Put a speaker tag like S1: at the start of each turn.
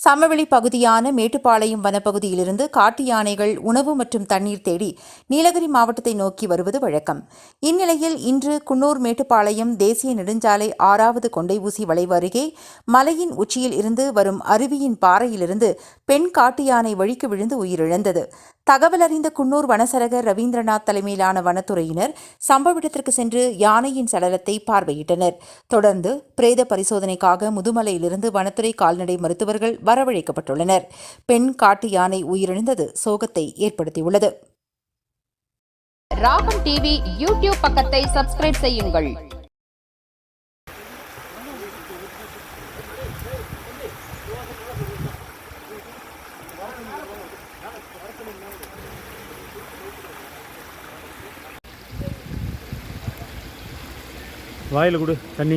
S1: சமவெளி பகுதியான மேட்டுப்பாளையம் வனப்பகுதியிலிருந்து காட்டு யானைகள் உணவு மற்றும் தண்ணீர் தேடி நீலகிரி மாவட்டத்தை நோக்கி வருவது வழக்கம். இந்நிலையில் இன்று குன்னூர் மேட்டுப்பாளையம் தேசிய நெடுஞ்சாலை ஆறாவது கொண்டை ஊசி வளைவு அருகே மலையின் உச்சியில் இருந்து வரும் அருவியின் பாறையிலிருந்து பெண் காட்டு யானை வழிக்கு விழுந்து உயிரிழந்தது. தகவல் அறிந்த குன்னூர் வனசரகர் ரவீந்திரநாத் தலைமையிலான வனத்துறையினர் சம்பவ இடத்திற்கு சென்று யானையின் சடலத்தை பார்வையிட்டனர். தொடர்ந்து பிரேத பரிசோதனைக்காக முதுமலையிலிருந்து வனத்துறை கால்நடை மருத்துவர்கள் வரவழைக்கப்பட்டுள்ளனர். பெண் காட்டு யானை உயிரிழந்தது சோகத்தை ஏற்படுத்தியுள்ளது.
S2: ராகம் டிவி யூடியூப் பக்கத்தை சப்ஸ்கிரைப் செய்யுங்கள்.
S3: வாயில் கொடு தண்ணி.